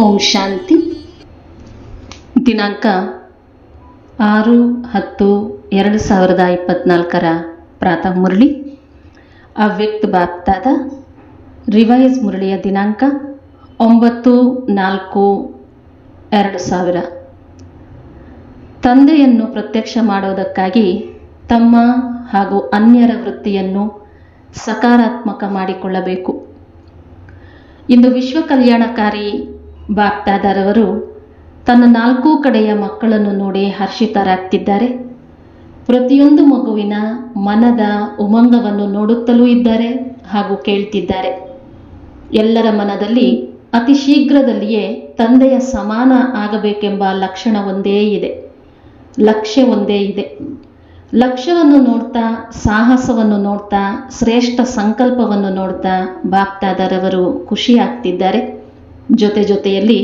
ಓಂ ಶಾಂತಿ. ದಿನಾಂಕ ಆರು ಹತ್ತು ಎರಡು ಸಾವಿರದ ಇಪ್ಪತ್ನಾಲ್ಕರ ಪ್ರಾತಃ ಮುರಳಿ. ಅವ್ಯಕ್ತ ಬಾಪ್ತಾದ ರಿವೈಸ್ ಮುರಳಿಯ ದಿನಾಂಕ ಒಂಬತ್ತು ನಾಲ್ಕು ಎರಡು ಸಾವಿರ. ತಂದೆಯನ್ನು ಪ್ರತ್ಯಕ್ಷ ಮಾಡೋದಕ್ಕಾಗಿ ತಮ್ಮ ಹಾಗೂ ಅನ್ಯರ ವೃತ್ತಿಯನ್ನು ಸಕಾರಾತ್ಮಕ ಮಾಡಿಕೊಳ್ಳಬೇಕು. ಇಂದು ವಿಶ್ವ ಕಲ್ಯಾಣಕಾರಿ ಬಾಪ್ತಾದರವರು ತನ್ನ ನಾಲ್ಕೂ ಕಡೆಯ ಮಕ್ಕಳನ್ನು ನೋಡಿ ಹರ್ಷಿತರಾಗ್ತಿದ್ದಾರೆ. ಪ್ರತಿಯೊಂದು ಮಗುವಿನ ಮನದ ಉಮಂಗವನ್ನು ನೋಡುತ್ತಲೂ ಇದ್ದಾರೆ ಹಾಗೂ ಕೇಳ್ತಿದ್ದಾರೆ. ಎಲ್ಲರ ಮನದಲ್ಲಿ ಅತಿ ಶೀಘ್ರದಲ್ಲಿಯೇ ತಂದೆಯ ಸಮಾನ ಆಗಬೇಕೆಂಬ ಲಕ್ಷಣ ಒಂದೇ ಇದೆ. ಲಕ್ಷ್ಯ ಒಂದೇ ಇದೆ. ಲಕ್ಷ್ಯವನ್ನು ನೋಡ್ತಾ, ಸಾಹಸವನ್ನು ನೋಡ್ತಾ, ಶ್ರೇಷ್ಠ ಸಂಕಲ್ಪವನ್ನು ನೋಡ್ತಾ ಬಾಪ್ತಾದರವರು ಖುಷಿ ಆಗ್ತಿದ್ದಾರೆ ಜೊತೆ ಜೊತೆಯಲ್ಲಿ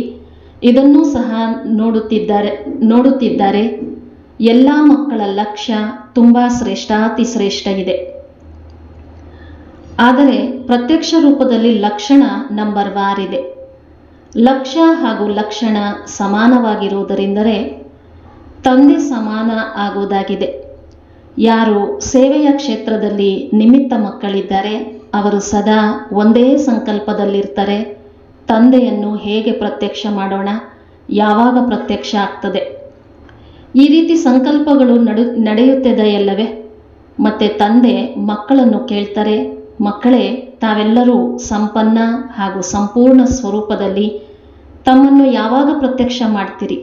ಇದನ್ನೂ ಸಹ ನೋಡುತ್ತಿದ್ದಾರೆ ನೋಡುತ್ತಿದ್ದಾರೆ. ಎಲ್ಲ ಮಕ್ಕಳ ಲಕ್ಷ್ಯ ತುಂಬ ಶ್ರೇಷ್ಠಾತಿ ಶ್ರೇಷ್ಠ ಇದೆ. ಆದರೆ ಪ್ರತ್ಯಕ್ಷ ರೂಪದಲ್ಲಿ ಲಕ್ಷಣ ನಂಬರ್ ವಾರ್ ಇದೆ. ಲಕ್ಷ್ಯ ಹಾಗೂ ಲಕ್ಷಣ ಸಮಾನವಾಗಿರುವುದರಿಂದರೆ ತಂದೆ ಸಮಾನ ಆಗುವುದಾಗಿದೆ. ಯಾರು ಸೇವೆಯ ಕ್ಷೇತ್ರದಲ್ಲಿ ನಿಮಿತ್ತ ಮಕ್ಕಳಿದ್ದಾರೆ, ಅವರು ಸದಾ ಒಂದೇ ಸಂಕಲ್ಪದಲ್ಲಿರ್ತಾರೆ. ತಂದೆಯನ್ನು ಹೇಗೆ ಪ್ರತ್ಯಕ್ಷ ಮಾಡೋಣ? ಯಾವಾಗ ಪ್ರತ್ಯಕ್ಷ ಆಗ್ತದೆ? ಈ ರೀತಿ ಸಂಕಲ್ಪಗಳು ನಡು ನಡೆಯುತ್ತಿದೆಯಲ್ಲವೇ ಮತ್ತೆ ತಂದೆ ಮಕ್ಕಳನ್ನು ಕೇಳ್ತಾರೆ, ಮಕ್ಕಳೇ, ತಾವೆಲ್ಲರೂ ಸಂಪನ್ನ ಹಾಗೂ ಸಂಪೂರ್ಣ ಸ್ವರೂಪದಲ್ಲಿ ತಮ್ಮನ್ನು ಯಾವಾಗ ಪ್ರತ್ಯಕ್ಷ ಮಾಡ್ತೀರಿ?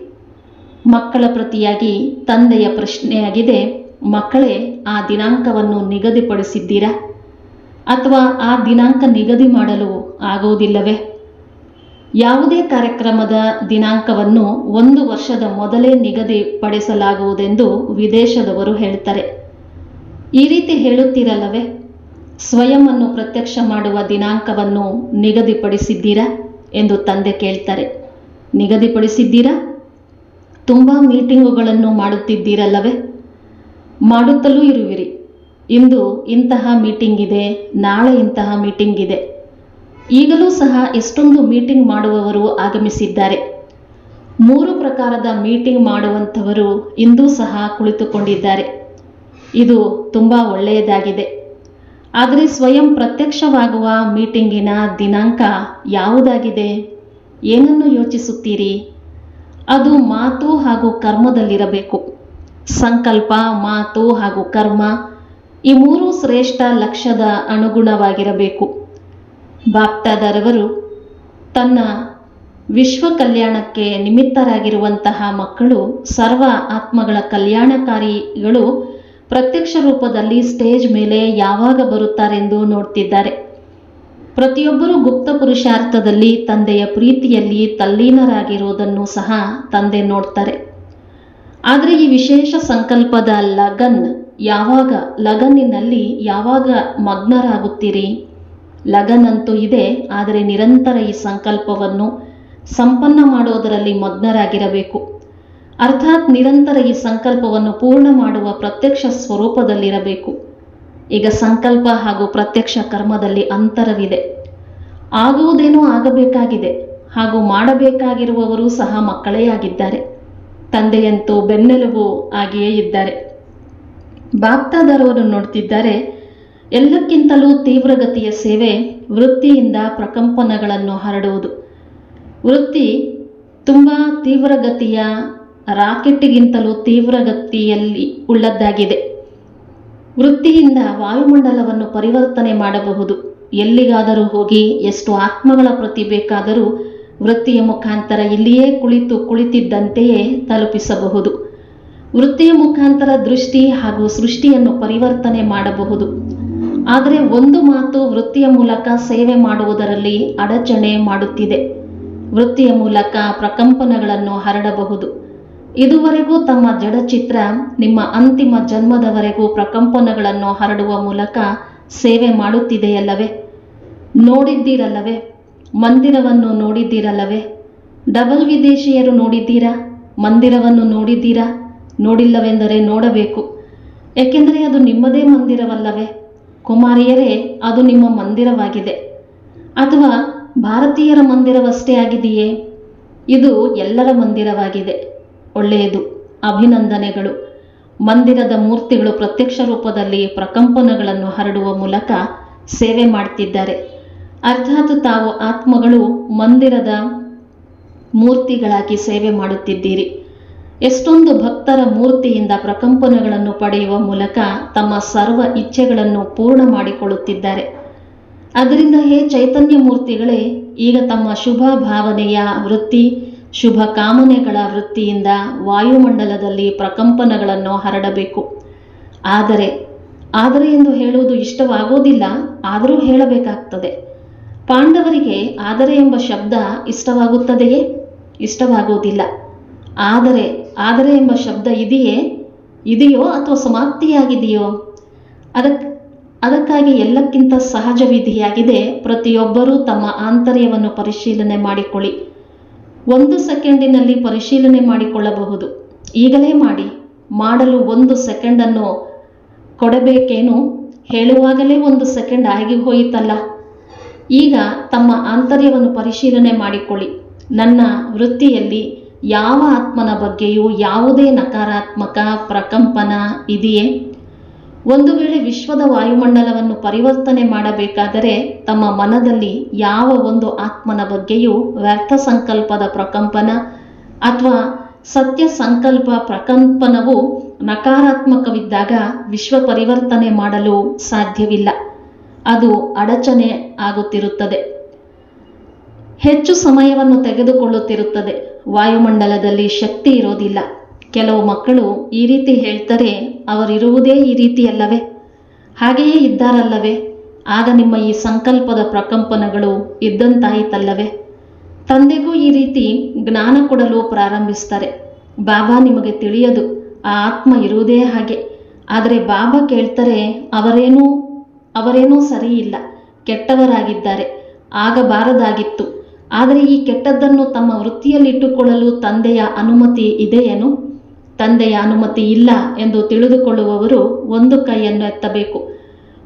ಮಕ್ಕಳ ಪ್ರತಿಯಾಗಿ ತಂದೆಯ ಪ್ರಶ್ನೆಯಾಗಿದೆ, ಮಕ್ಕಳೇ, ಆ ದಿನಾಂಕವನ್ನು ನಿಗದಿಪಡಿಸಿದ್ದೀರಾ? ಅಥವಾ ಆ ದಿನಾಂಕ ನಿಗದಿ ಮಾಡಲು ಆಗುವುದಿಲ್ಲವೇ ಯಾವುದೇ ಕಾರ್ಯಕ್ರಮದ ದಿನಾಂಕವನ್ನು ಒಂದು ವರ್ಷದ ಮೊದಲೇ ನಿಗದಿಪಡಿಸಲಾಗುವುದೆಂದು ವಿದೇಶದವರು ಹೇಳ್ತಾರೆ. ಈ ರೀತಿ ಹೇಳುತ್ತೀರಲ್ಲವೇ? ಸ್ವಯಂವನ್ನು ಪ್ರತ್ಯಕ್ಷ ಮಾಡುವ ದಿನಾಂಕವನ್ನು ನಿಗದಿಪಡಿಸಿದ್ದೀರಾ ಎಂದು ತಂದೆ ಕೇಳ್ತಾರೆ. ನಿಗದಿಪಡಿಸಿದ್ದೀರಾ? ತುಂಬ ಮೀಟಿಂಗುಗಳನ್ನು ಮಾಡುತ್ತಿದ್ದೀರಲ್ಲವೇ? ಮಾಡುತ್ತಲೂ ಇರುವಿರಿ. ಇಂದು ಇಂತಹ ಮೀಟಿಂಗ್ ಇದೆ, ನಾಳೆ ಇಂತಹ ಮೀಟಿಂಗ್ ಇದೆ. ಈಗಲೂ ಸಹ ಎಷ್ಟೊಂದು ಮೀಟಿಂಗ್ ಮಾಡುವವರು ಆಗಮಿಸಿದ್ದಾರೆ. ಮೂರು ಪ್ರಕಾರದ ಮೀಟಿಂಗ್ ಮಾಡುವಂಥವರು ಇಂದೂ ಸಹ ಕುಳಿತುಕೊಂಡಿದ್ದಾರೆ. ಇದು ತುಂಬ ಒಳ್ಳೆಯದಾಗಿದೆ. ಆದರೆ ಸ್ವಯಂ ಪ್ರತ್ಯಕ್ಷವಾಗುವ ಮೀಟಿಂಗಿನ ದಿನಾಂಕ ಯಾವುದಾಗಿದೆ? ಏನನ್ನು ಯೋಚಿಸುತ್ತೀರಿ? ಅದು ಮಾತು ಹಾಗೂ ಕರ್ಮದಲ್ಲಿರಬೇಕು. ಸಂಕಲ್ಪ, ಮಾತು ಹಾಗೂ ಕರ್ಮ ಈ ಮೂರು ಶ್ರೇಷ್ಠ ಲಕ್ಷ್ಯದ ಅನುಗುಣವಾಗಿರಬೇಕು. ಬಾಪ್ತಾದರವರು ತನ್ನ ವಿಶ್ವ ಕಲ್ಯಾಣಕ್ಕೆ ನಿಮಿತ್ತರಾಗಿರುವಂತಹ ಮಕ್ಕಳು, ಸರ್ವ ಆತ್ಮಗಳ ಕಲ್ಯಾಣಕಾರಿಗಳು ಪ್ರತ್ಯಕ್ಷ ರೂಪದಲ್ಲಿ ಸ್ಟೇಜ್ ಮೇಲೆ ಯಾವಾಗ ಬರುತ್ತಾರೆಂದು ನೋಡ್ತಿದ್ದಾರೆ. ಪ್ರತಿಯೊಬ್ಬರೂ ಗುಪ್ತ ಪುರುಷಾರ್ಥದಲ್ಲಿ ತಂದೆಯ ಪ್ರೀತಿಯಲ್ಲಿ ತಲ್ಲೀನರಾಗಿರುವುದನ್ನು ಸಹ ತಂದೆ ನೋಡ್ತಾರೆ. ಆದರೆ ಈ ವಿಶೇಷ ಸಂಕಲ್ಪದ ಲಗನ್ ಯಾವಾಗ, ಲಗನ್ನಿನಲ್ಲಿ ಯಾವಾಗ ಮಗ್ನರಾಗುತ್ತೀರಿ? ಲಗನ್ ಅಂತೂ ಇದೆ, ಆದರೆ ನಿರಂತರ ಈ ಸಂಕಲ್ಪವನ್ನು ಸಂಪನ್ನ ಮಾಡೋದರಲ್ಲಿ ಮಗ್ನರಾಗಿರಬೇಕು. ಅರ್ಥಾತ್ ನಿರಂತರ ಈ ಸಂಕಲ್ಪವನ್ನು ಪೂರ್ಣ ಮಾಡುವ ಪ್ರತ್ಯಕ್ಷ ಸ್ವರೂಪದಲ್ಲಿರಬೇಕು. ಈಗ ಸಂಕಲ್ಪ ಹಾಗೂ ಪ್ರತ್ಯಕ್ಷ ಕರ್ಮದಲ್ಲಿ ಅಂತರವಿದೆ. ಆಗುವುದೇನೋ ಆಗಬೇಕಾಗಿದೆ, ಹಾಗೂ ಮಾಡಬೇಕಾಗಿರುವವರು ಸಹ ಮಕ್ಕಳೇ ಆಗಿದ್ದಾರೆ. ತಂದೆಯಂತೂ ಬೆನ್ನೆಲುಬು ಆಗಿಯೇ ಇದ್ದಾರೆ. ಬಾಪ್ತಾದರವರು ನೋಡ್ತಿದ್ದಾರೆ ಎಲ್ಲಕ್ಕಿಂತಲೂ ತೀವ್ರಗತಿಯ ಸೇವೆ ವೃತ್ತಿಯಿಂದ ಪ್ರಕಂಪನಗಳನ್ನು ಹರಡುವುದು. ವೃತ್ತಿ ತುಂಬ ತೀವ್ರಗತಿಯ ರಾಕೆಟ್ಗಿಂತಲೂ ತೀವ್ರಗತಿಯಲ್ಲಿ ಉಳ್ಳದ್ದಾಗಿದೆ. ವೃತ್ತಿಯಿಂದ ವಾಯುಮಂಡಲವನ್ನು ಪರಿವರ್ತನೆ ಮಾಡಬಹುದು. ಎಲ್ಲಿಗಾದರೂ ಹೋಗಿ ಎಷ್ಟು ಆತ್ಮಗಳ ಪ್ರತಿ ಬೇಕಾದರೂ ವೃತ್ತಿಯ ಮುಖಾಂತರ ಇಲ್ಲಿಯೇ ಕುಳಿತು ಕುಳಿತಿದ್ದಂತೆಯೇ ತಲುಪಿಸಬಹುದು. ವೃತ್ತಿಯ ಮುಖಾಂತರ ದೃಷ್ಟಿ ಹಾಗೂ ಸೃಷ್ಟಿಯನ್ನು ಪರಿವರ್ತನೆ ಮಾಡಬಹುದು. ಆದರೆ ಒಂದು ಮಾತು ವೃತ್ತಿಯ ಮೂಲಕ ಸೇವೆ ಮಾಡುವುದರಲ್ಲಿ ಅಡಚಣೆ ಮಾಡುತ್ತಿದೆ. ವೃತ್ತಿಯ ಮೂಲಕ ಪ್ರಕಂಪನಗಳನ್ನು ಹರಡಬಹುದು. ಇದುವರೆಗೂ ತಮ್ಮ ಜಡಚಿತ್ರ ನಿಮ್ಮ ಅಂತಿಮ ಜನ್ಮದವರೆಗೂ ಪ್ರಕಂಪನಗಳನ್ನು ಹರಡುವ ಮೂಲಕ ಸೇವೆ ಮಾಡುತ್ತಿದೆಯಲ್ಲವೇ? ನೋಡಿದ್ದೀರಲ್ಲವೇ? ಮಂದಿರವನ್ನು ನೋಡಿದ್ದೀರಲ್ಲವೇ? ಡಬಲ್ ವಿದೇಶಿಯರು ನೋಡಿದ್ದೀರಾ? ಮಂದಿರವನ್ನು ನೋಡಿದ್ದೀರಾ? ನೋಡಿಲ್ಲವೆಂದರೆ ನೋಡಬೇಕು. ಏಕೆಂದರೆ ಅದು ನಿಮ್ಮದೇ ಮಂದಿರವಲ್ಲವೇ? ಕುಮಾರಿಯರೇ, ಅದು ನಿಮ್ಮ ಮಂದಿರವಾಗಿದೆ. ಅಥವಾ ಭಾರತೀಯರ ಮಂದಿರವಷ್ಟೇ ಆಗಿದೆಯೇ? ಇದು ಎಲ್ಲರ ಮಂದಿರವಾಗಿದೆ. ಒಳ್ಳೆಯದು. ಅಭಿನಂದನೆಗಳು. ಮಂದಿರದ ಮೂರ್ತಿಗಳು ಪ್ರತ್ಯಕ್ಷ ರೂಪದಲ್ಲಿ ಪ್ರಕಂಪನಗಳನ್ನು ಹರಡುವ ಮೂಲಕ ಸೇವೆ ಮಾಡ್ತಿದ್ದಾರೆ. ಅರ್ಥಾತ್ ತಾವು ಆತ್ಮಗಳು ಮಂದಿರದ ಮೂರ್ತಿಗಳಾಗಿ ಸೇವೆ ಮಾಡುತ್ತಿದ್ದೀರಿ. ಎಷ್ಟೊಂದು ಭಕ್ತರ ಮೂರ್ತಿಯಿಂದ ಪ್ರಕಂಪನಗಳನ್ನು ಪಡೆಯುವ ಮೂಲಕ ತಮ್ಮ ಸರ್ವ ಇಚ್ಛೆಗಳನ್ನು ಪೂರ್ಣ ಮಾಡಿಕೊಳ್ಳುತ್ತಿದ್ದಾರೆ. ಅದರಿಂದ ಹೇ ಚೈತನ್ಯ ಮೂರ್ತಿಗಳೇ, ಈಗ ತಮ್ಮ ಶುಭ ಭಾವನೆಯ ವೃತ್ತಿ, ಶುಭ ಕಾಮನೆಗಳ ವೃತ್ತಿಯಿಂದ ವಾಯುಮಂಡಲದಲ್ಲಿ ಪ್ರಕಂಪನಗಳನ್ನು ಹರಡಬೇಕು. ಆದರೆ ಆದರೆ ಎಂದು ಹೇಳುವುದು ಇಷ್ಟವಾಗೋದಿಲ್ಲ, ಆದರೂ ಹೇಳಬೇಕಾಗ್ತದೆ. ಪಾಂಡವರಿಗೆ ಆದರೆ ಎಂಬ ಶಬ್ದ ಇಷ್ಟವಾಗುತ್ತದೆಯೇ? ಇಷ್ಟವಾಗುವುದಿಲ್ಲ ಆದರೆ ಆದರೆ ಎಂಬ ಶಬ್ದ ಇದೆಯೇ? ಇದೆಯೋ ಅಥವಾ ಸಮಾಪ್ತಿಯಾಗಿದೆಯೋ? ಅದಕ್ಕೆ ಅದಕ್ಕಾಗಿ ಎಲ್ಲಕ್ಕಿಂತ ಸಹಜ ವಿಧಿಯಾಗಿದೆ ಪ್ರತಿಯೊಬ್ಬರೂ ತಮ್ಮ ಆಂತರ್ಯವನ್ನು ಪರಿಶೀಲನೆ ಮಾಡಿಕೊಳ್ಳಿ. ಒಂದು ಸೆಕೆಂಡಿನಲ್ಲಿ ಪರಿಶೀಲನೆ ಮಾಡಿಕೊಳ್ಳಬಹುದು. ಈಗಲೇ ಮಾಡಿ. ಮಾಡಲು ಒಂದು ಸೆಕೆಂಡನ್ನು ಕೊಡಬೇಕೇನು? ಹೇಳುವಾಗಲೇ ಒಂದು ಸೆಕೆಂಡ್ ಆಗಿ ಹೋಯಿತಲ್ಲ. ಈಗ ತಮ್ಮ ಆಂತರ್ಯವನ್ನು ಪರಿಶೀಲನೆ ಮಾಡಿಕೊಳ್ಳಿ. ನನ್ನ ವೃತ್ತಿಯಲ್ಲಿ ಯಾವ ಆತ್ಮನ ಬಗ್ಗೆಯೂ ಯಾವುದೇ ನಕಾರಾತ್ಮಕ ಪ್ರಕಂಪನ ಇದೆಯೇ? ಒಂದು ವೇಳೆ ವಿಶ್ವದ ವಾಯುಮಂಡಲವನ್ನು ಪರಿವರ್ತನೆ ಮಾಡಬೇಕಾದರೆ ತಮ್ಮ ಮನದಲ್ಲಿ ಯಾವ ಒಂದು ಆತ್ಮನ ಬಗ್ಗೆಯೂ ವ್ಯರ್ಥ ಸಂಕಲ್ಪದ ಪ್ರಕಂಪನ ಅಥವಾ ಸತ್ಯ ಸಂಕಲ್ಪ ಪ್ರಕಂಪನವು ನಕಾರಾತ್ಮಕವಿದ್ದಾಗ ವಿಶ್ವ ಪರಿವರ್ತನೆ ಮಾಡಲು ಸಾಧ್ಯವಿಲ್ಲ. ಅದು ಅಡಚಣೆ ಆಗುತ್ತಿರುತ್ತದೆ. ಹೆಚ್ಚು ಸಮಯವನ್ನು ತೆಗೆದುಕೊಳ್ಳುತ್ತಿರುತ್ತದೆ. ವಾಯುಮಂಡಲದಲ್ಲಿ ಶಕ್ತಿ ಇರೋದಿಲ್ಲ. ಕೆಲವು ಮಕ್ಕಳು ಈ ರೀತಿ ಹೇಳ್ತಾರೆ, ಅವರಿರುವುದೇ ಈ ರೀತಿಯಲ್ಲವೇ? ಹಾಗೆಯೇ ಇದ್ದಾರಲ್ಲವೇ? ಆಗ ನಿಮ್ಮ ಈ ಸಂಕಲ್ಪದ ಪ್ರಕಂಪನಗಳು ಇದ್ದಂತಾಯಿತಲ್ಲವೇ? ತಂದೆಗೂ ಈ ರೀತಿ ಜ್ಞಾನ ಕೊಡಲು ಪ್ರಾರಂಭಿಸ್ತಾರೆ. ಬಾಬಾ ನಿಮಗೆ ತಿಳಿಯದು, ಆ ಆತ್ಮ ಇರುವುದೇ ಹಾಗೆ. ಆದರೆ ಬಾಬಾ ಕೇಳ್ತಾರೆ, ಅವರೇನೂ ಅವರೇನೂ ಸರಿ ಇಲ್ಲ ಕೆಟ್ಟವರಾಗಿದ್ದಾರೆ. ಆಗಬಾರದಾಗಿತ್ತು. ಆದರೆ ಈ ಕೆಟ್ಟದ್ದನ್ನು ತಮ್ಮ ವೃತ್ತಿಯಲ್ಲಿಟ್ಟುಕೊಳ್ಳಲು ತಂದೆಯ ಅನುಮತಿ ಇದೆಯೇನು? ತಂದೆಯ ಅನುಮತಿ ಇಲ್ಲ ಎಂದು ತಿಳಿದುಕೊಳ್ಳುವವರು ಒಂದು ಕೈಯನ್ನು ಎತ್ತಬೇಕು.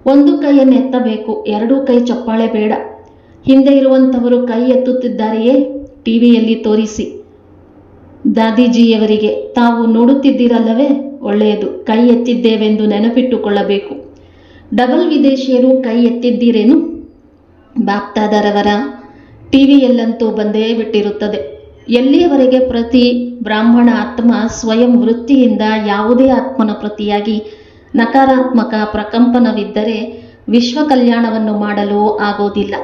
ಒಂದು ಕೈಯನ್ನು ಎತ್ತಬೇಕು, ಎರಡೂ ಕೈ ಚಪ್ಪಾಳೆ ಬೇಡ. ಹಿಂದೆ ಇರುವಂಥವರು ಕೈ ಎತ್ತುತ್ತಿದ್ದಾರೆಯೇ? ಟಿವಿಯಲ್ಲಿ ತೋರಿಸಿ. ದಾದಿಜಿಯವರಿಗೆ, ತಾವು ನೋಡುತ್ತಿದ್ದೀರಲ್ಲವೇ? ಒಳ್ಳೆಯದು, ಕೈ ಎತ್ತಿದ್ದೇವೆಂದು ನೆನಪಿಟ್ಟುಕೊಳ್ಳಬೇಕು. ಡಬಲ್ ವಿದೇಶಿಯರು ಕೈ ಎತ್ತಿದ್ದೀರೇನು? ಬಾಪ್ತಾದರವರ ಟಿವಿಯಲ್ಲಂತೂ ಬಂದೇ ಬಿಟ್ಟಿರುತ್ತದೆ. ಎಲ್ಲಿಯವರೆಗೆ ಪ್ರತಿ ಬ್ರಾಹ್ಮಣ ಆತ್ಮ ಸ್ವಯಂ ವೃತ್ತಿಯಿಂದ ಯಾವುದೇ ಆತ್ಮನ ಪ್ರತಿಯಾಗಿ ನಕಾರಾತ್ಮಕ ಪ್ರಕಂಪನವಿದ್ದರೆ ವಿಶ್ವ ಕಲ್ಯಾಣವನ್ನು ಮಾಡಲು ಆಗೋದಿಲ್ಲ.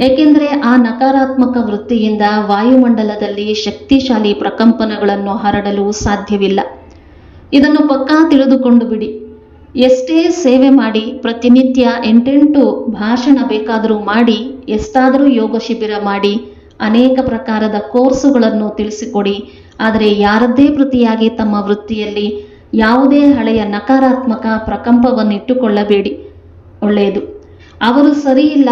ಏಕೆಂದರೆ ಆ ನಕಾರಾತ್ಮಕ ವೃತ್ತಿಯಿಂದ ವಾಯುಮಂಡಲದಲ್ಲಿ ಶಕ್ತಿಶಾಲಿ ಪ್ರಕಂಪನಗಳನ್ನು ಹರಡಲು ಸಾಧ್ಯವಿಲ್ಲ. ಇದನ್ನು ಪಕ್ಕಾ ತಿಳಿದುಕೊಂಡು ಬಿಡಿ. ಎಷ್ಟೇ ಸೇವೆ ಮಾಡಿ ಪ್ರತಿನಿತ್ಯ ಎಂಟೆಂಟು ಭಾಷಣ ಬೇಕಾದರೂ ಮಾಡಿ, ಎಷ್ಟಾದರೂ ಯೋಗ ಶಿಬಿರ ಮಾಡಿ, ಅನೇಕ ಪ್ರಕಾರದ ಕೋರ್ಸುಗಳನ್ನು ತಿಳಿಸಿಕೊಡಿ. ಆದರೆ ಯಾರದ್ದೇ ಪ್ರತಿಯಾಗಿ ತಮ್ಮ ವೃತ್ತಿಯಲ್ಲಿ ಯಾವುದೇ ಹಳೆಯ ನಕಾರಾತ್ಮಕ ಪ್ರಕಂಪವನ್ನಿಟ್ಟುಕೊಳ್ಳಬೇಡಿ ಒಳ್ಳೆಯದು. ಅವರು ಸರಿಯಿಲ್ಲ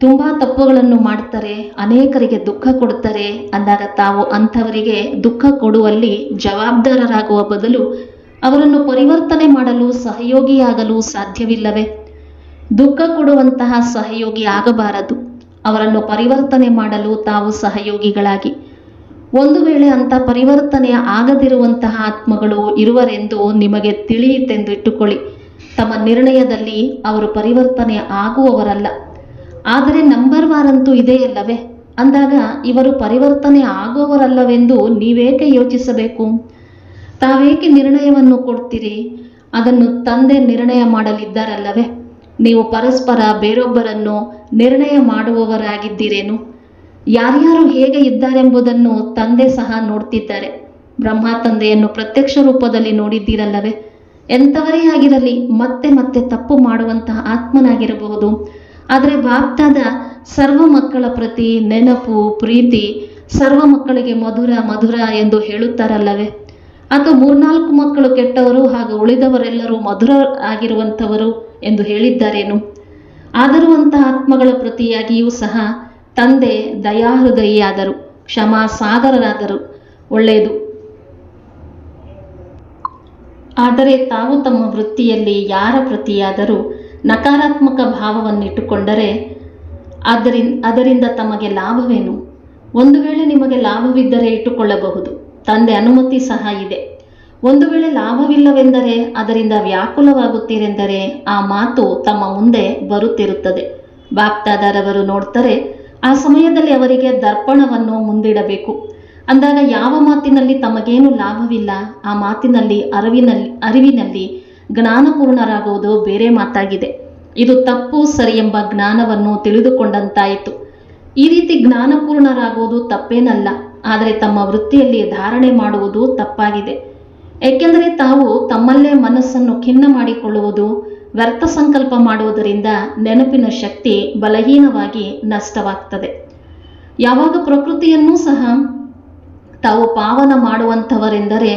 ತುಂಬ ತಪ್ಪುಗಳನ್ನು ಮಾಡ್ತಾರೆ ಅನೇಕರಿಗೆ ದುಃಖ ಕೊಡ್ತಾರೆ ಅಂದಾಗ ತಾವು ಅಂಥವರಿಗೆ ದುಃಖ ಕೊಡುವಲ್ಲಿ ಜವಾಬ್ದಾರರಾಗುವ ಬದಲು ಅವರನ್ನು ಪರಿವರ್ತನೆ ಮಾಡಲು, ಸಹಯೋಗಿಯಾಗಲು ಸಾಧ್ಯವಿಲ್ಲವೇ? ದುಃಖ ಕೊಡುವಂತಹ ಸಹಯೋಗಿ ಆಗಬಾರದು. ಅವರನ್ನು ಪರಿವರ್ತನೆ ಮಾಡಲು ತಾವು ಸಹಯೋಗಿಗಳಾಗಿ. ಒಂದು ವೇಳೆ ಅಂತ ಪರಿವರ್ತನೆ ಆಗದಿರುವಂತಹ ಆತ್ಮಗಳು ಇರುವರೆಂದು ನಿಮಗೆ ತಿಳಿಯಿತೆಂದು ಇಟ್ಟುಕೊಳ್ಳಿ. ತಮ್ಮ ನಿರ್ಣಯದಲ್ಲಿ ಅವರು ಪರಿವರ್ತನೆ ಆಗುವವರಲ್ಲ. ಆದರೆ ನಂಬರ್ ವಾರಂತೂ ಇದೆಯಲ್ಲವೇ ಅಂದಾಗ ಇವರು ಪರಿವರ್ತನೆ ಆಗುವವರಲ್ಲವೆಂದು ನೀವೇಕೆ ಯೋಚಿಸಬೇಕು? ತಾವೇಕೆ ನಿರ್ಣಯವನ್ನು ಕೊಡ್ತೀರಿ? ಅದನ್ನು ತಂದೆ ನಿರ್ಣಯ ಮಾಡಲಿದ್ದಾರಲ್ಲವೇ? ನೀವು ಪರಸ್ಪರ ಬೇರೊಬ್ಬರನ್ನು ನಿರ್ಣಯ ಮಾಡುವವರಾಗಿದ್ದೀರೇನು? ಯಾರ್ಯಾರು ಹೇಗೆ ಇದ್ದಾರೆಂಬುದನ್ನು ತಂದೆ ಸಹ ನೋಡ್ತಿದ್ದಾರೆ. ಬ್ರಹ್ಮ ತಂದೆಯನ್ನು ಪ್ರತ್ಯಕ್ಷ ರೂಪದಲ್ಲಿ ನೋಡಿದ್ದೀರಲ್ಲವೇ? ಎಂಥವರೇ ಆಗಿರಲಿ, ಮತ್ತೆ ಮತ್ತೆ ತಪ್ಪು ಮಾಡುವಂತಹ ಆತ್ಮನಾಗಿರಬಹುದು. ಆದರೆ ಬಾಪ್ತಾದ ಸರ್ವ ಮಕ್ಕಳ ಪ್ರತಿ ನೆನಪು, ಪ್ರೀತಿ, ಸರ್ವ ಮಕ್ಕಳಿಗೆ ಮಧುರ ಮಧುರ ಎಂದು ಹೇಳುತ್ತಾರಲ್ಲವೇ? ಅಥವಾ ಮೂರ್ನಾಲ್ಕು ಮಕ್ಕಳು ಕೆಟ್ಟವರು ಹಾಗೂ ಉಳಿದವರೆಲ್ಲರೂ ಮಧುರ ಆಗಿರುವಂಥವರು ಎಂದು ಹೇಳಿದ್ದಾರೇನು? ಆದರೂ ಆತ್ಮಗಳ ಪ್ರತಿಯಾಗಿಯೂ ಸಹ ತಂದೆ ದಯಾಹೃದಯಿಯಾದರು ಕ್ಷಮಾ ಸಾಗರರಾದರು ಒಳ್ಳೆಯದು. ಆದರೆ ತಾವು ತಮ್ಮ ವೃತ್ತಿಯಲ್ಲಿ ಯಾರ ಪ್ರತಿಯಾದರೂ ನಕಾರಾತ್ಮಕ ಭಾವವನ್ನಿಟ್ಟುಕೊಂಡರೆ ಅದರಿಂದ ಅದರಿಂದ ತಮಗೆ ಲಾಭವೇನು? ಒಂದು ವೇಳೆ ನಿಮಗೆ ಲಾಭವಿದ್ದರೆ ಇಟ್ಟುಕೊಳ್ಳಬಹುದು. ತಂದೆ ಅನುಮತಿ ಸಹ ಇದೆ. ಒಂದು ವೇಳೆ ಲಾಭವಿಲ್ಲವೆಂದರೆ ಅದರಿಂದ ವ್ಯಾಕುಲವಾಗುತ್ತೀರೆಂದರೆ ಆ ಮಾತು ತಮ್ಮ ಮುಂದೆ ಬರುತ್ತಿರುತ್ತದೆ. ಬಾಪ್ತಾದಾರವರು ನೋಡ್ತಾರೆ, ಆ ಸಮಯದಲ್ಲಿ ಅವರಿಗೆ ದರ್ಪಣವನ್ನು ಮುಂದಿಡಬೇಕು. ಅಂದಾಗ ಯಾವ ಮಾತಿನಲ್ಲಿ ತಮಗೇನು ಲಾಭವಿಲ್ಲ, ಆ ಮಾತಿನಲ್ಲಿ ಅರಿವಿನಲ್ಲಿ ಅರಿವಿನಲ್ಲಿ ಜ್ಞಾನಪೂರ್ಣರಾಗುವುದು ಬೇರೆ ಮಾತಾಗಿದೆ. ಇದು ತಪ್ಪು ಸರಿ ಎಂಬ ಜ್ಞಾನವನ್ನು ತಿಳಿದುಕೊಂಡಂತಾಯಿತು. ಈ ರೀತಿ ಜ್ಞಾನಪೂರ್ಣರಾಗುವುದು ತಪ್ಪೇನಲ್ಲ. ಆದರೆ ತಮ್ಮ ವೃತ್ತಿಯಲ್ಲಿ ಧಾರಣೆ ಮಾಡುವುದು ತಪ್ಪಾಗಿದೆ. ಏಕೆಂದರೆ ತಾವು ತಮ್ಮಲ್ಲೇ ಮನಸ್ಸನ್ನು ಖಿನ್ನ ಮಾಡಿಕೊಳ್ಳುವುದು, ವ್ಯರ್ಥ ಸಂಕಲ್ಪ ಮಾಡುವುದರಿಂದ ನೆನಪಿನ ಶಕ್ತಿ ಬಲಹೀನವಾಗಿ ನಷ್ಟವಾಗ್ತದೆ. ಯಾವಾಗ ಪ್ರಕೃತಿಯನ್ನೂ ಸಹ ತಾವು ಪಾವನ ಮಾಡುವಂಥವರೆಂದರೆ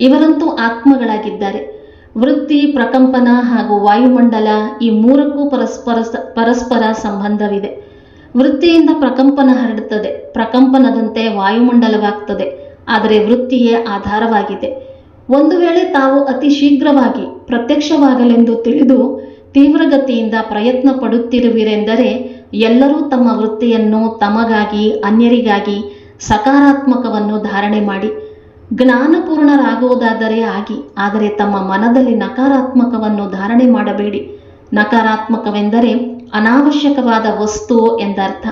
ಇವರಂತೂ ಆತ್ಮಗಳಾಗಿದ್ದಾರೆ. ವೃತ್ತಿ, ಪ್ರಕಂಪನ ಹಾಗೂ ವಾಯುಮಂಡಲ ಈ ಮೂರಕ್ಕೂ ಪರಸ್ಪರ ಪರಸ್ಪರ ಸಂಬಂಧವಿದೆ. ವೃತ್ತಿಯಿಂದ ಪ್ರಕಂಪನ ಹರಡುತ್ತದೆ. ಪ್ರಕಂಪನದಂತೆ ವಾಯುಮಂಡಲವಾಗ್ತದೆ. ಆದರೆ ವೃತ್ತಿಯೇ ಆಧಾರವಾಗಿದೆ. ಒಂದು ವೇಳೆ ತಾವು ಅತಿ ಶೀಘ್ರವಾಗಿ ಪ್ರತ್ಯಕ್ಷವಾಗಲೆಂದು ತಿಳಿದು ತೀವ್ರಗತಿಯಿಂದ ಪ್ರಯತ್ನ ಪಡುತ್ತಿರುವಿರೆಂದರೆ ಎಲ್ಲರೂ ತಮ್ಮ ವೃತ್ತಿಯನ್ನು ತಮಗಾಗಿ, ಅನ್ಯರಿಗಾಗಿ ಸಕಾರಾತ್ಮಕವನ್ನು ಧಾರಣೆ ಮಾಡಿ. ಜ್ಞಾನಪೂರ್ಣರಾಗುವುದಾದರೆ ಆಗಿ, ಆದರೆ ತಮ್ಮ ಮನದಲ್ಲಿ ನಕಾರಾತ್ಮಕವನ್ನು ಧಾರಣೆ ಮಾಡಬೇಡಿ. ನಕಾರಾತ್ಮಕವೆಂದರೆ ಅನಾವಶ್ಯಕವಾದ ವಸ್ತು ಎಂದರ್ಥ.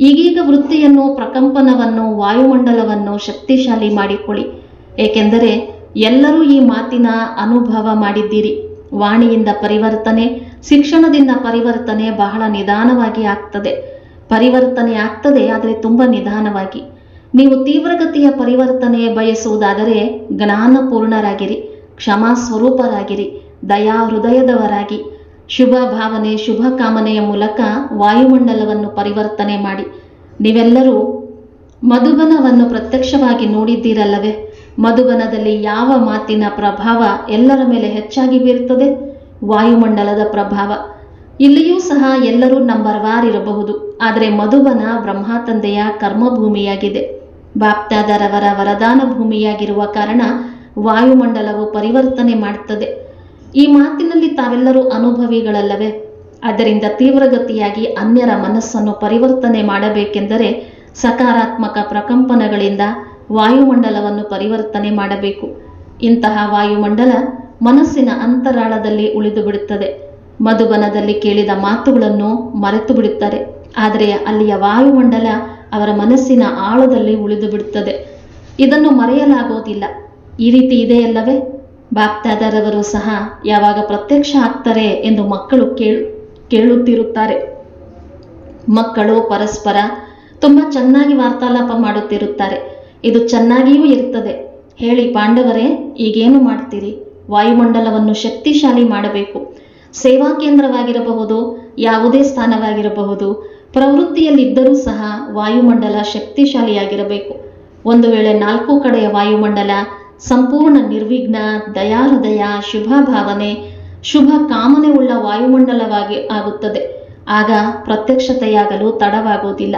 ಈಗೀಗ ವೃತ್ತಿಯನ್ನು, ಪ್ರಕಂಪನವನ್ನು, ವಾಯುಮಂಡಲವನ್ನು ಶಕ್ತಿಶಾಲಿ ಮಾಡಿಕೊಳ್ಳಿ. ಏಕೆಂದರೆ ಎಲ್ಲರೂ ಈ ಮಾತಿನ ಅನುಭವ ಮಾಡಿದ್ದೀರಿ. ವಾಣಿಯಿಂದ ಪರಿವರ್ತನೆ, ಶಿಕ್ಷಣದಿಂದ ಪರಿವರ್ತನೆ ಬಹಳ ನಿಧಾನವಾಗಿ ಆಗ್ತದೆ. ಪರಿವರ್ತನೆ ಆಗ್ತದೆ, ಆದರೆ ತುಂಬ ನಿಧಾನವಾಗಿ. ನೀವು ತೀವ್ರಗತಿಯ ಪರಿವರ್ತನೆ ಬಯಸುವುದಾದರೆ ಜ್ಞಾನಪೂರ್ಣರಾಗಿರಿ ಕ್ಷಮಾ ಸ್ವರೂಪರಾಗಿರಿ ದಯಾ ಹೃದಯದವರಾಗಿ ಶುಭ ಭಾವನೆ, ಶುಭ ಕಾಮನೆಯ ಮೂಲಕ ವಾಯುಮಂಡಲವನ್ನು ಪರಿವರ್ತನೆ ಮಾಡಿ. ನೀವೆಲ್ಲರೂ ಮಧುಬನವನ್ನು ಪ್ರತ್ಯಕ್ಷವಾಗಿ ನೋಡಿದ್ದೀರಲ್ಲವೇ? ಮಧುಬನದಲ್ಲಿ ಯಾವ ಮಾತಿನ ಪ್ರಭಾವ ಎಲ್ಲರ ಮೇಲೆ ಹೆಚ್ಚಾಗಿ ಬೀರುತ್ತದೆ ವಾಯುಮಂಡಲದ ಪ್ರಭಾವ. ಇಲ್ಲಿಯೂ ಸಹ ಎಲ್ಲರೂ ನಂಬರ್ ವಾರ್ ಇರಬಹುದು ಆದರೆ ಮಧುಬನ ಬ್ರಹ್ಮ ತಂದೆಯ ಕರ್ಮಭೂಮಿಯಾಗಿದೆ. ಬಾಪ್ತಾದರವರ ವರದಾನ ಭೂಮಿಯಾಗಿರುವ ಕಾರಣ ವಾಯುಮಂಡಲವು ಪರಿವರ್ತನೆ ಮಾಡುತ್ತದೆ ಈ ಮಾತಿನಲ್ಲಿ ತಾವೆಲ್ಲರೂ ಅನುಭವಿಗಳಲ್ಲವೇ? ಅದರಿಂದ ತೀವ್ರಗತಿಯಾಗಿ ಅನ್ಯರ ಮನಸ್ಸನ್ನು ಪರಿವರ್ತನೆ ಮಾಡಬೇಕೆಂದರೆ ಸಕಾರಾತ್ಮಕ ಪ್ರಕಂಪನಗಳಿಂದ ವಾಯುಮಂಡಲವನ್ನು ಪರಿವರ್ತನೆ ಮಾಡಬೇಕು. ಇಂತಹ ವಾಯುಮಂಡಲ ಮನಸ್ಸಿನ ಅಂತರಾಳದಲ್ಲಿ ಉಳಿದು ಬಿಡುತ್ತದೆ ಮಧುಬನದಲ್ಲಿ ಕೇಳಿದ ಮಾತುಗಳನ್ನು ಮರೆತು ಬಿಡುತ್ತಾರೆ ಆದರೆ ಅಲ್ಲಿಯ ವಾಯುಮಂಡಲ ಅವರ ಮನಸ್ಸಿನ ಆಳದಲ್ಲಿ ಉಳಿದು ಬಿಡುತ್ತದೆ ಇದನ್ನು ಮರೆಯಲಾಗುವುದಿಲ್ಲ ಈ ರೀತಿ ಇದೆಯಲ್ಲವೇ? ಬಾಪ್ತಾದರವರು ಸಹ ಯಾವಾಗ ಪ್ರತ್ಯಕ್ಷ ಆಗ್ತಾರೆ ಎಂದು ಮಕ್ಕಳು ಕೇಳು, ಕೇಳುತ್ತಿರುತ್ತಾರೆ. ಮಕ್ಕಳು ಪರಸ್ಪರ ತುಂಬ ಚೆನ್ನಾಗಿ ವಾರ್ತಾಲಾಪ ಮಾಡುತ್ತಿರುತ್ತಾರೆ. ಇದು ಚೆನ್ನಾಗಿಯೂ ಇರುತ್ತದೆ. ಹೇಳಿ ಪಾಂಡವರೇ, ಈಗೇನು ಮಾಡ್ತೀರಿ? ವಾಯುಮಂಡಲವನ್ನು ಶಕ್ತಿಶಾಲಿ ಮಾಡಬೇಕು. ಸೇವಾ ಕೇಂದ್ರವಾಗಿರಬಹುದು, ಯಾವುದೇ ಸ್ಥಾನವಾಗಿರಬಹುದು, ಪ್ರವೃತ್ತಿಯಲ್ಲಿದ್ದರೂ ಸಹ ವಾಯುಮಂಡಲ ಶಕ್ತಿಶಾಲಿಯಾಗಿರಬೇಕು. ಒಂದು ವೇಳೆ ನಾಲ್ಕು ಕಡೆಯ ವಾಯುಮಂಡಲ ಸಂಪೂರ್ಣ ನಿರ್ವಿಘ್ನ, ದಯಾಹೃದಯ ಶುಭ ಭಾವನೆ ಶುಭ ಕಾಮನೆ ಉಳ್ಳ ವಾಯುಮಂಡಲವಾಗಿ ಆಗುತ್ತದೆ. ಆಗ ಪ್ರತ್ಯಕ್ಷತೆಯಾಗಲು ತಡವಾಗುವುದಿಲ್ಲ.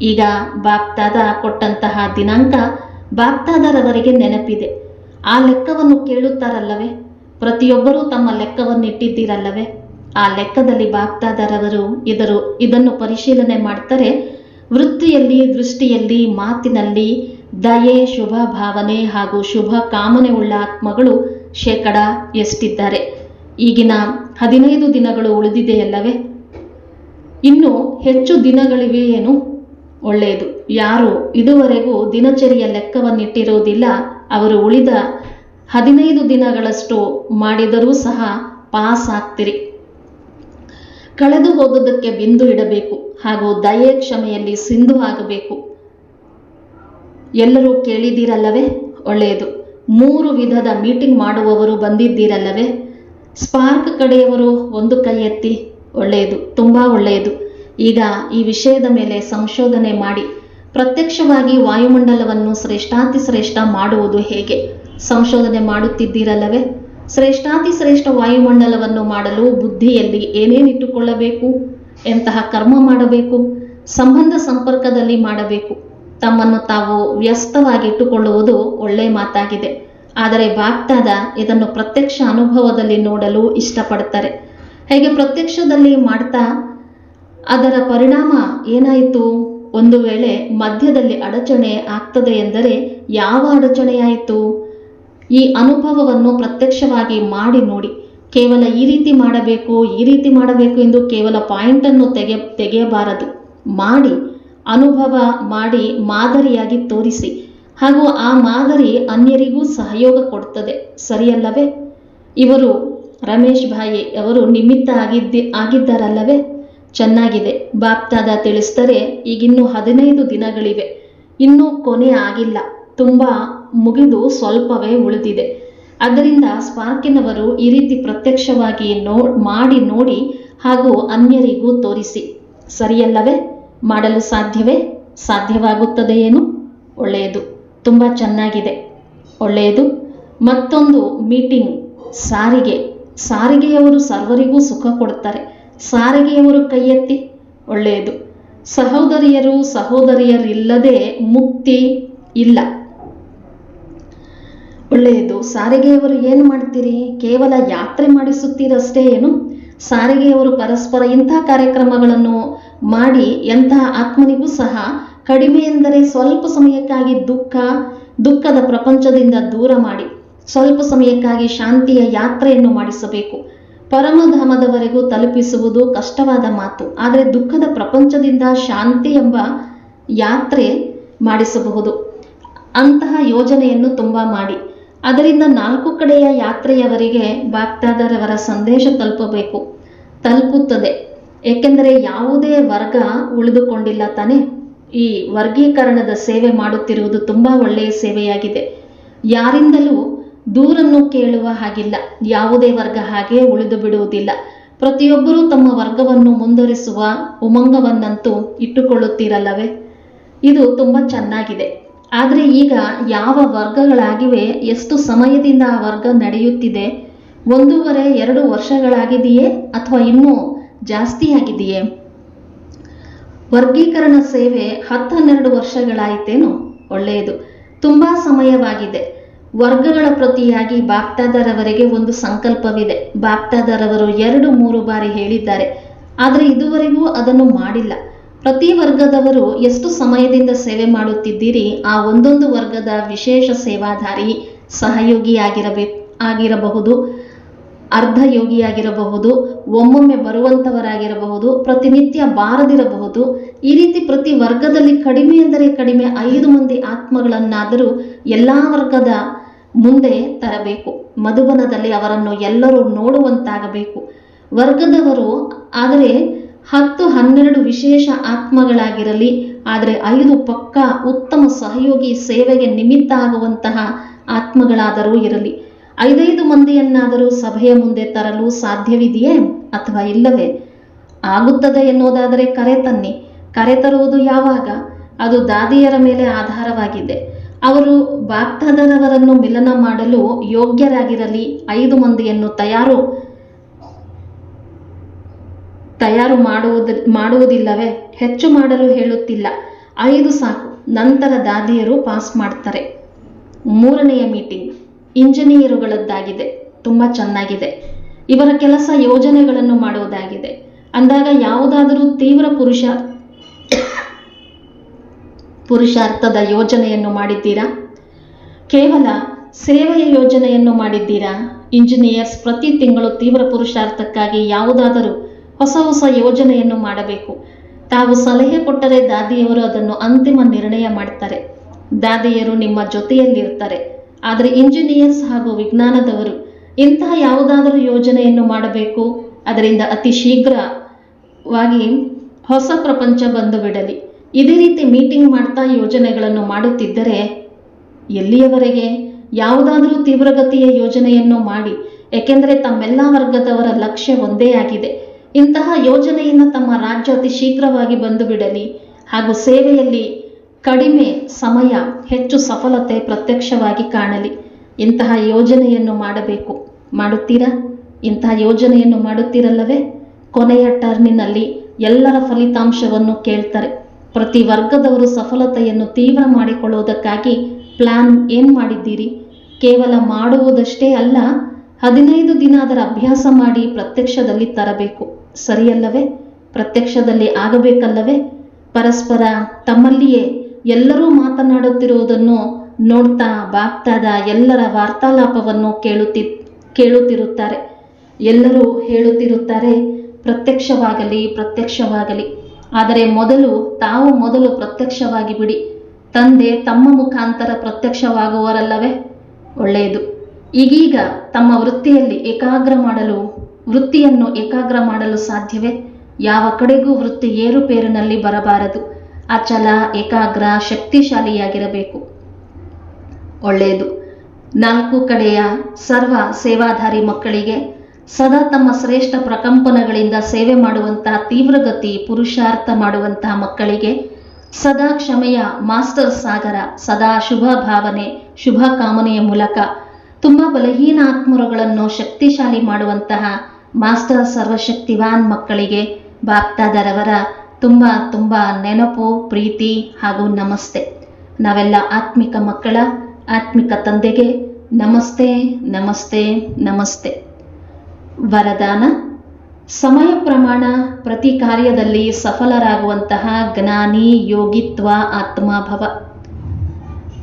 ಈಗ ಬಾಪ್ತಾದ ಕೊಟ್ಟಂತಹ ದಿನಾಂಕ ಬಾಪ್ತಾದರವರಿಗೆ ನೆನಪಿದೆ. ಆ ಲೆಕ್ಕವನ್ನು ಕೇಳುತ್ತಾರಲ್ಲವೇ? ಪ್ರತಿಯೊಬ್ಬರೂ ತಮ್ಮ ಲೆಕ್ಕವನ್ನಿಟ್ಟಿದ್ದೀರಲ್ಲವೇ? ಆ ಲೆಕ್ಕದಲ್ಲಿ ಬಾಪ್ತಾದರವರು ಇದರು, ಇದನ್ನು ಪರಿಶೀಲನೆ ಮಾಡ್ತಾರೆ. ವೃತ್ತಿಯಲ್ಲಿ, ದೃಷ್ಟಿಯಲ್ಲಿ, ಮಾತಿನಲ್ಲಿ ದಯೆ, ಶುಭ ಭಾವನೆ ಹಾಗೂ ಶುಭ ಕಾಮನೆ ಉಳ್ಳ ಆತ್ಮಗಳು ಶೇಕಡ ಎಷ್ಟಿದ್ದಾರೆ? ಈಗಿನ ಹದಿನೈದು ದಿನಗಳು ಉಳಿದಿದೆಯಲ್ಲವೇ? ಇನ್ನು ಹೆಚ್ಚು ದಿನಗಳಿವೆ ಏನು? ಒಳ್ಳೆಯದು. ಯಾರು ಇದುವರೆಗೂ ದಿನಚರಿಯ ಲೆಕ್ಕವನ್ನಿಟ್ಟಿರುವುದಿಲ್ಲ, ಅವರು ಉಳಿದ ಹದಿನೈದು ದಿನಗಳಷ್ಟು ಮಾಡಿದರೂ ಸಹ ಪಾಸ್ ಆಗ್ತಿರಿ ಕಳೆದು ಹೋದದಕ್ಕೆ ಬಿಂದು ಇಡಬೇಕು ಹಾಗೂ ದಯೆ ಕ್ಷಮೆಯಲ್ಲಿ ಸಿಂಧು ಆಗಬೇಕು. ಎಲ್ಲರೂ ಕೇಳಿದ್ದೀರಲ್ಲವೇ? ಒಳ್ಳೆಯದು. ಮೂರು ವಿಧದ ಮೀಟಿಂಗ್ ಮಾಡುವವರು ಬಂದಿದ್ದೀರಲ್ಲವೇ? ಸ್ಪಾರ್ಕ್ ಕಡೆಯವರು ಒಂದು ಕೈ ಎತ್ತಿ, ಒಳ್ಳೆಯದು, ತುಂಬ ಒಳ್ಳೆಯದು. ಈಗ ಈ ವಿಷಯದ ಮೇಲೆ ಸಂಶೋಧನೆ ಮಾಡಿ. ಪ್ರತ್ಯಕ್ಷವಾಗಿ ವಾಯುಮಂಡಲವನ್ನು ಶ್ರೇಷ್ಠಾತಿ ಶ್ರೇಷ್ಠ ಮಾಡುವುದು ಹೇಗೆ? ಸಂಶೋಧನೆ ಮಾಡುತ್ತಿದ್ದೀರಲ್ಲವೇ? ಶ್ರೇಷ್ಠಾತಿ ಶ್ರೇಷ್ಠ ವಾಯುಮಂಡಲವನ್ನು ಮಾಡಲು ಬುದ್ಧಿಯಲ್ಲಿ ಏನೇನಿಟ್ಟುಕೊಳ್ಳಬೇಕು ಎಂತಹ ಕರ್ಮ ಮಾಡಬೇಕು? ಸಂಬಂಧ ಸಂಪರ್ಕದಲ್ಲಿ ಮಾಡಬೇಕು? ತಮ್ಮನ್ನು ತಾವು ವ್ಯಸ್ತವಾಗಿಟ್ಟುಕೊಳ್ಳುವುದು ಒಳ್ಳೆ ಮಾತಾಗಿದೆ. ಆದರೆ ಬಾಗ್ದಾದ ಇದನ್ನು ಪ್ರತ್ಯಕ್ಷ ಅನುಭವದಲ್ಲಿ ನೋಡಲು ಇಷ್ಟಪಡ್ತಾರೆ. ಹೇಗೆ ಪ್ರತ್ಯಕ್ಷದಲ್ಲಿ ಮಾಡ್ತಾ ಅದರ ಪರಿಣಾಮ ಏನಾಯಿತು? ಒಂದು ವೇಳೆ ಮಧ್ಯದಲ್ಲಿ ಅಡಚಣೆ ಆಗ್ತದೆ ಎಂದರೆ ಯಾವ ಅಡಚಣೆಯಾಯಿತು? ಈ ಅನುಭವವನ್ನು ಪ್ರತ್ಯಕ್ಷವಾಗಿ ಮಾಡಿ ನೋಡಿ. ಕೇವಲ ಈ ರೀತಿ ಮಾಡಬೇಕು, ಈ ರೀತಿ ಮಾಡಬೇಕು ಎಂದು ಕೇವಲ ಪಾಯಿಂಟನ್ನು ತೆಗೆ, ತೆಗೆಯಬಾರದು. ಮಾಡಿ ಅನುಭವ ಮಾಡಿ ಮಾದರಿಯಾಗಿ ತೋರಿಸಿ ಹಾಗೂ ಆ ಮಾದರಿ ಅನ್ಯರಿಗೂ ಸಹಯೋಗ ಕೊಡ್ತದೆ. ಸರಿಯಲ್ಲವೇ? ಇವರು ರಮೇಶ್ ಭಾಯಿ ಅವರು ನಿಮಿತ್ತ ಆಗಿದ್ದಿ, ಆಗಿದ್ದಾರಲ್ಲವೇ? ಚೆನ್ನಾಗಿದೆ. ಬಾಪ್ತಾದ ತಿಳಿಸ್ತಾರೆ ಈಗಿನ್ನೂ ಹದಿನೈದು ದಿನಗಳಿವೆ. ಇನ್ನೂ ಕೊನೆ ಆಗಿಲ್ಲ. ತುಂಬ ಮುಗಿದು ಸ್ವಲ್ಪವೇ ಉಳಿದಿದೆ. ಅದರಿಂದ ಸ್ಪಾರ್ಕಿನವರು ಈ ರೀತಿ ಪ್ರತ್ಯಕ್ಷವಾಗಿ ನೋ, ಮಾಡಿ ನೋಡಿ ಹಾಗೂ ಅನ್ಯರಿಗೂ ತೋರಿಸಿ. ಸರಿಯಲ್ಲವೇ? ಮಾಡಲು ಸಾಧ್ಯವೇ? ಸಾಧ್ಯವಾಗುತ್ತದೆ ಏನು ಒಳ್ಳೆಯದು. ತುಂಬ ಚೆನ್ನಾಗಿದೆ. ಒಳ್ಳೆಯದು. ಮತ್ತೊಂದು ಮೀಟಿಂಗ್. ಸಾರಿಗೆ. ಸಾರಿಗೆಯವರು ಸರ್ವರಿಗೂ ಸುಖ ಕೊಡ್ತಾರೆ ಸಾರಿಗೆಯವರು ಕೈ ಎತ್ತಿ ಒಳ್ಳೆಯದು. ಸಹೋದರಿಯರು ಸಹೋದರಿಯರಿಲ್ಲದೆ ಮುಕ್ತಿ ಇಲ್ಲ. ಒಳ್ಳೆಯದು. ಸಾರಿಗೆಯವರು ಏನು ಮಾಡ್ತೀರಿ? ಕೇವಲ ಯಾತ್ರೆ ಮಾಡಿಸುತ್ತೀರಷ್ಟೇ ಏನು? ಸಾರಿಗೆಯವರು ಪರಸ್ಪರ ಇಂಥ ಕಾರ್ಯಕ್ರಮಗಳನ್ನು ಮಾಡಿ ಎಂತಹ ಆತ್ಮನಿಗೂ ಸಹ ಕಡಿಮೆ ಎಂದರೆ ಸ್ವಲ್ಪ ಸಮಯಕ್ಕಾಗಿ ದುಃಖ, ದುಃಖದ ಪ್ರಪಂಚದಿಂದ ದೂರ ಮಾಡಿ, ಸ್ವಲ್ಪ ಸಮಯಕ್ಕಾಗಿ ಶಾಂತಿಯ ಯಾತ್ರೆಯನ್ನು ಮಾಡಿಸಬೇಕು. ಪರಮಧಾಮದವರೆಗೂ ತಲುಪಿಸುವುದು ಕಷ್ಟವಾದ ಮಾತು, ಆದರೆ ದುಃಖದ ಪ್ರಪಂಚದಿಂದ ಶಾಂತಿ ಎಂಬ ಯಾತ್ರೆ ಮಾಡಿಸಬಹುದು. ಅಂತಹ ಯೋಜನೆಯನ್ನು ತುಂಬ ಮಾಡಿ. ಅದರಿಂದ ನಾಲ್ಕು ಕಡೆಯ ಯಾತ್ರೆಯವರಿಗೆ ಬಾಗ್ದಾದರವರ ಸಂದೇಶ ತಲುಪಬೇಕು. ತಲುಪುತ್ತದೆ. ಏಕೆಂದರೆ ಯಾವುದೇ ವರ್ಗ ಉಳಿದುಕೊಂಡಿಲ್ಲ ತಾನೇ. ಈ ವರ್ಗೀಕರಣದ ಸೇವೆ ಮಾಡುತ್ತಿರುವುದು ತುಂಬ ಒಳ್ಳೆಯ ಸೇವೆಯಾಗಿದೆ. ಯಾರಿಂದಲೂ ದೂರನ್ನು ಕೇಳುವ ಹಾಗಿಲ್ಲ. ಯಾವುದೇ ವರ್ಗ ಹಾಗೆ ಉಳಿದು ಬಿಡುವುದಿಲ್ಲ. ಪ್ರತಿಯೊಬ್ಬರೂ ತಮ್ಮ ವರ್ಗವನ್ನು ಮುಂದುವರಿಸುವ ಉಮಂಗವನ್ನಂತೂ ಇಟ್ಟುಕೊಳ್ಳುತ್ತೀರಲ್ಲವೇ? ಇದು ತುಂಬ ಚೆನ್ನಾಗಿದೆ. ಆದರೆ ಈಗ ಯಾವ ವರ್ಗಗಳಾಗಿವೆ, ಎಷ್ಟು ಸಮಯದಿಂದ ಆ ವರ್ಗ ನಡೆಯುತ್ತಿದೆ? ಒಂದೂವರೆ, ಎರಡು ವರ್ಷಗಳಾಗಿದೆಯೇ ಅಥವಾ ಇನ್ನೂ ಜಾಸ್ತಿ ಆಗಿದೆಯೇ? ವರ್ಗೀಕರಣ ಸೇವೆ ಹತ್ತು ಹನ್ನೆರಡು ವರ್ಷಗಳಾಯಿತೇನು? ಒಳ್ಳೆಯದು. ತುಂಬಾ ಸಮಯವಾಗಿದೆ. ವರ್ಗಗಳ ಪ್ರತಿಯಾಗಿ ಬಾಪ್ತಾದರವರೆಗೆ ಒಂದು ಸಂಕಲ್ಪವಿದೆ. ಬಾಪ್ತಾದರವರು ಎರಡು ಮೂರು ಬಾರಿ ಹೇಳಿದ್ದಾರೆ. ಆದರೆ ಇದುವರೆಗೂ ಅದನ್ನು ಮಾಡಿಲ್ಲ. ಪ್ರತಿ ವರ್ಗದವರು ಎಷ್ಟು ಸಮಯದಿಂದ ಸೇವೆ ಮಾಡುತ್ತಿದ್ದೀರಿ? ಆ ಒಂದೊಂದು ವರ್ಗದ ವಿಶೇಷ ಸೇವಾಧಾರಿ ಸಹಯೋಗಿಯಾಗಿರಬೇಕು ಆಗಿರಬಹುದು. ಅರ್ಧ ಯೋಗಿಯಾಗಿರಬಹುದು ಒಮ್ಮೊಮ್ಮೆ ಬರುವಂತವರಾಗಿರಬಹುದು, ಪ್ರತಿನಿತ್ಯ ಬಾರದಿರಬಹುದು. ಈ ರೀತಿ ಪ್ರತಿ ವರ್ಗದಲ್ಲಿ ಕಡಿಮೆ ಎಂದರೆ ಕಡಿಮೆ ಐದು ಮಂದಿ ಆತ್ಮಗಳನ್ನಾದರೂ ಎಲ್ಲ ವರ್ಗದ ಮುಂದೆ ತರಬೇಕು. ಮಧುಬನದಲ್ಲಿ ಅವರನ್ನು ಎಲ್ಲರೂ ನೋಡುವಂತಾಗಬೇಕು. ವರ್ಗದವರು ಆದರೆ ಹತ್ತು ಹನ್ನೆರಡು ವಿಶೇಷ ಆತ್ಮಗಳಾಗಿರಲಿ, ಆದರೆ ಐದು ಪಕ್ಕ ಉತ್ತಮ ಸಹಯೋಗಿ ಸೇವೆಗೆ ನಿಮಿತ್ತ ಆಗುವಂತಹ ಆತ್ಮಗಳಾದರೂ ಇರಲಿ. ಐದೈದು ಮಂದಿಯನ್ನಾದರೂ ಸಭೆಯ ಮುಂದೆ ತರಲು ಸಾಧ್ಯವಿದೆಯೇ ಅಥವಾ ಇಲ್ಲವೇ? ಆಗುತ್ತದೆ ಎನ್ನುವುದಾದರೆ ಕರೆ ತನ್ನಿ. ಕರೆ ತರುವುದು ಯಾವಾಗ? ಅದು ದಾದಿಯರ ಮೇಲೆ ಆಧಾರವಾಗಿದೆ. ಅವರು ಬಾಗ್ದಾದರವರನ್ನು ಮಿಲನ ಮಾಡಲು ಯೋಗ್ಯರಾಗಿರಲಿ, ಐದು ಮಂದಿಯನ್ನು ತಯಾರು ತಯಾರು ಮಾಡುವುದ, ಮಾಡುವುದಿಲ್ಲವೇ? ಹೆಚ್ಚು ಮಾಡಲು ಹೇಳುತ್ತಿಲ್ಲ. ಐದು ಸಾಕು. ನಂತರ ದಾದಿಯರು ಪಾಸ್ ಮಾಡ್ತಾರೆ. ಮೂರನೆಯ ಮೀಟಿಂಗ್. ಇಂಜಿನಿಯರುಗಳದ್ದಾಗಿದೆ. ತುಂಬ ಚೆನ್ನಾಗಿದೆ. ಇವರ ಕೆಲಸ ಯೋಜನೆಗಳನ್ನು ಮಾಡುವುದಾಗಿದೆ. ಅಂದಾಗ ಯಾವುದಾದರೂ ತೀವ್ರ ಪುರುಷ ಪುರುಷಾರ್ಥದ ಯೋಜನೆಯನ್ನು ಮಾಡಿದ್ದೀರಾ? ಕೇವಲ ಸೇವೆಯ ಯೋಜನೆಯನ್ನು ಮಾಡಿದ್ದೀರಾ? ಇಂಜಿನಿಯರ್ಸ್ ಪ್ರತಿ ತಿಂಗಳು ತೀವ್ರ ಪುರುಷಾರ್ಥಕ್ಕಾಗಿ ಯಾವುದಾದರೂ ಹೊಸ ಹೊಸ ಯೋಜನೆಯನ್ನು ಮಾಡಬೇಕು. ತಾವು ಸಲಹೆ ಕೊಟ್ಟರೆ ದಾದಿಯವರು ಅದನ್ನು ಅಂತಿಮ ನಿರ್ಣಯ ಮಾಡ್ತಾರೆ. ದಾದಿಯರು ನಿಮ್ಮ ಜೊತೆಯಲ್ಲಿರ್ತಾರೆ. ಆದರೆ ಇಂಜಿನಿಯರ್ಸ್ ಹಾಗೂ ವಿಜ್ಞಾನದವರು ಇಂತಹ ಯಾವುದಾದರೂ ಯೋಜನೆಯನ್ನು ಮಾಡಬೇಕು, ಅದರಿಂದ ಅತಿ ಶೀಘ್ರವಾಗಿ ಹೊಸ ಪ್ರಪಂಚ ಬಂದು ಬಿಡಲಿ. ಇದೇ ರೀತಿ ಮೀಟಿಂಗ್ ಮಾಡ್ತಾ ಯೋಜನೆಗಳನ್ನು ಮಾಡುತ್ತಿದ್ದರೆ ಎಲ್ಲಿಯವರೆಗೆ? ಯಾವುದಾದರೂ ತೀವ್ರಗತಿಯ ಯೋಜನೆಯನ್ನು ಮಾಡಿ, ಏಕೆಂದರೆ ತಮ್ಮೆಲ್ಲ ವರ್ಗದವರ ಲಕ್ಷ್ಯ ಒಂದೇ ಆಗಿದೆ. ಇಂತಹ ಯೋಜನೆಯನ್ನು ತಮ್ಮ ರಾಜ್ಯ ಅತಿ ಶೀಘ್ರವಾಗಿ ಬಂದು ಬಿಡಲಿ ಹಾಗೂ ಸೇವೆಯಲ್ಲಿ ಕಡಿಮೆ ಸಮಯ ಹೆಚ್ಚು ಸಫಲತೆ ಪ್ರತ್ಯಕ್ಷವಾಗಿ ಕಾಣಲಿ. ಇಂತಹ ಯೋಜನೆಯನ್ನು ಮಾಡಬೇಕು. ಮಾಡುತ್ತೀರಾ? ಇಂತಹ ಯೋಜನೆಯನ್ನು ಮಾಡುತ್ತೀರಲ್ಲವೇ? ಕೊನೆಯ ಟರ್ನಿನಲ್ಲಿ ಎಲ್ಲರ ಫಲಿತಾಂಶವನ್ನು ಕೇಳ್ತಾರೆ. ಪ್ರತಿ ವರ್ಗದವರು ಸಫಲತೆಯನ್ನು ತೀವ್ರ ಮಾಡಿಕೊಳ್ಳುವುದಕ್ಕಾಗಿ ಪ್ಲಾನ್ ಏನು ಮಾಡಿದ್ದೀರಿ? ಕೇವಲ ಮಾಡುವುದಷ್ಟೇ ಅಲ್ಲ, ಹದಿನೈದು ದಿನ ಅದರ ಅಭ್ಯಾಸ ಮಾಡಿ ಪ್ರತ್ಯಕ್ಷದಲ್ಲಿ ತರಬೇಕು. ಸರಿಯಲ್ಲವೇ? ಪ್ರತ್ಯಕ್ಷದಲ್ಲಿ ಆಗಬೇಕಲ್ಲವೇ? ಪರಸ್ಪರ ತಮ್ಮಲ್ಲಿಯೇ ಎಲ್ಲರೂ ಮಾತನಾಡುತ್ತಿರುವುದನ್ನು ನೋಡ್ತಾ ಬಾಗ್ತಾದ ಎಲ್ಲರ ವಾರ್ತಾಲಾಪವನ್ನು ಕೇಳುತ್ತಿ ಕೇಳುತ್ತಿರುತ್ತಾರೆ. ಎಲ್ಲರೂ ಹೇಳುತ್ತಿರುತ್ತಾರೆ, ಪ್ರತ್ಯಕ್ಷವಾಗಲಿ ಪ್ರತ್ಯಕ್ಷವಾಗಲಿ. ಆದರೆ ಮೊದಲು, ತಾವು ಮೊದಲು ಪ್ರತ್ಯಕ್ಷವಾಗಿ ಬಿಡಿ ತಂದೆ ತಮ್ಮ ಮುಖಾಂತರ ಪ್ರತ್ಯಕ್ಷವಾಗುವರಲ್ಲವೇ ಒಳ್ಳೆಯದು. ಈಗೀಗ ತಮ್ಮ ವೃತ್ತಿಯಲ್ಲಿ ಏಕಾಗ್ರ ಮಾಡಲು, ವೃತ್ತಿಯನ್ನು ಏಕಾಗ್ರ ಮಾಡಲು ಸಾಧ್ಯವೇ? ಯಾವ ಕಡೆಗೂ ವೃತ್ತಿ ಏರುಪೇರಿನಲ್ಲಿ ಬರಬಾರದು. ಅಚಲ, ಏಕಾಗ್ರ, ಶಕ್ತಿಶಾಲಿಯಾಗಿರಬೇಕು. ಒಳ್ಳೆಯದು. ನಾಲ್ಕು ಕಡೆಯ ಸರ್ವ ಸೇವಾಧಾರಿ ಮಕ್ಕಳಿಗೆ ಸದಾ ತಮ್ಮ ಶ್ರೇಷ್ಠ ಪ್ರಕಂಪನಗಳಿಂದ ಸೇವೆ ಮಾಡುವಂತಹ ತೀವ್ರಗತಿ, ಪುರುಷಾರ್ಥ ಮಾಡುವಂತಹ ಮಕ್ಕಳಿಗೆ ಸದಾ ಕ್ಷಮೆಯ ಮಾಸ್ಟರ್ ಸಾಗರ, ಸದಾ ಶುಭ ಭಾವನೆ, ಶುಭ ಕಾಮನೆಯ ಮೂಲಕ ತುಂಬ ಬಲಹೀನ ಆತ್ಮರುಗಳನ್ನು ಶಕ್ತಿಶಾಲಿ ಮಾಡುವಂತಹ ಮಾಸ್ಟರ್ ಸರ್ವಶಕ್ತಿವಾನ್ ಮಕ್ಕಳಿಗೆ ಬಾಪ್ತಾದರವರ ತುಂಬ ತುಂಬ ನೆನಪು, ಪ್ರೀತಿ ಹಾಗೂ ನಮಸ್ತೆ. ನಾವೆಲ್ಲ ಆತ್ಮಿಕ ಮಕ್ಕಳ, ಆತ್ಮಿಕ ತಂದೆಗೆ ನಮಸ್ತೆ ನಮಸ್ತೆ ನಮಸ್ತೆ. ವರದಾನ. ಸಮಯ ಪ್ರಮಾಣ ಪ್ರತಿ ಕಾರ್ಯದಲ್ಲಿ ಸಫಲರಾಗುವಂತಹ ಜ್ಞಾನಿ ಯೋಗಿತ್ವ ಆತ್ಮಭವ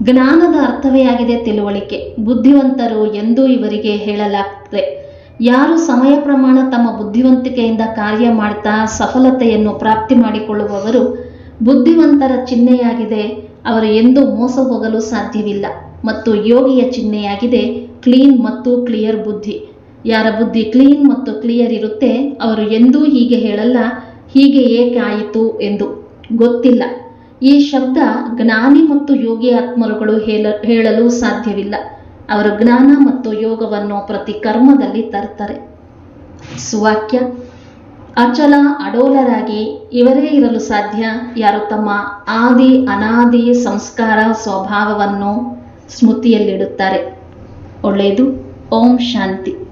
ಜ್ಞಾನದ ಅರ್ಥವೇ ಆಗಿದೆ ತಿಳುವಳಿಕೆ. ಬುದ್ಧಿವಂತರು ಎಂದೂ ಇವರಿಗೆ ಹೇಳಲಾಗ್ತದೆ. ಯಾರು ಸಮಯ ಪ್ರಮಾಣ ತಮ್ಮ ಬುದ್ಧಿವಂತಿಕೆಯಿಂದ ಕಾರ್ಯ ಮಾಡ್ತಾ ಸಫಲತೆಯನ್ನು ಪ್ರಾಪ್ತಿ ಮಾಡಿಕೊಳ್ಳುವವರು ಬುದ್ಧಿವಂತರ ಚಿಹ್ನೆಯಾಗಿದೆ. ಅವರು ಎಂದೂ ಮೋಸ ಹೋಗಲು ಸಾಧ್ಯವಿಲ್ಲ ಮತ್ತು ಯೋಗಿಯ ಚಿಹ್ನೆಯಾಗಿದೆ. ಕ್ಲೀನ್ ಮತ್ತು ಕ್ಲಿಯರ್ ಬುದ್ಧಿ. ಯಾರ ಬುದ್ಧಿ ಕ್ಲೀನ್ ಮತ್ತು ಕ್ಲಿಯರ್ ಇರುತ್ತೆ, ಅವರು ಎಂದೂ ಹೀಗೆ ಹೇಳಲ್ಲ, ಹೀಗೆ ಏಕೆ ಆಯಿತು ಎಂದು ಗೊತ್ತಿಲ್ಲ. ಈ ಶಬ್ದ ಜ್ಞಾನಿ ಮತ್ತು ಯೋಗಿ ಆತ್ಮರುಗಳು ಹೇಳ, ಹೇಳಲು ಸಾಧ್ಯವಿಲ್ಲ. ಅವರು ಜ್ಞಾನ ಮತ್ತು ಯೋಗವನ್ನು ಪ್ರತಿ ಕರ್ಮದಲ್ಲಿ ತರ್ತಾರೆ ಸುವಾಕ್ಯ, ಅಚಲ ಅಡೋಲರಾಗಿ ಇವರೇ ಇರಲು ಸಾಧ್ಯ. ಯಾರು ತಮ್ಮ ಆದಿ ಅನಾದಿ ಸಂಸ್ಕಾರ ಸ್ವಭಾವವನ್ನು ಸ್ಮೃತಿಯಲ್ಲಿಡುತ್ತಾರೆ. ಒಳ್ಳೆಯದು. ಓಂ ಶಾಂತಿ.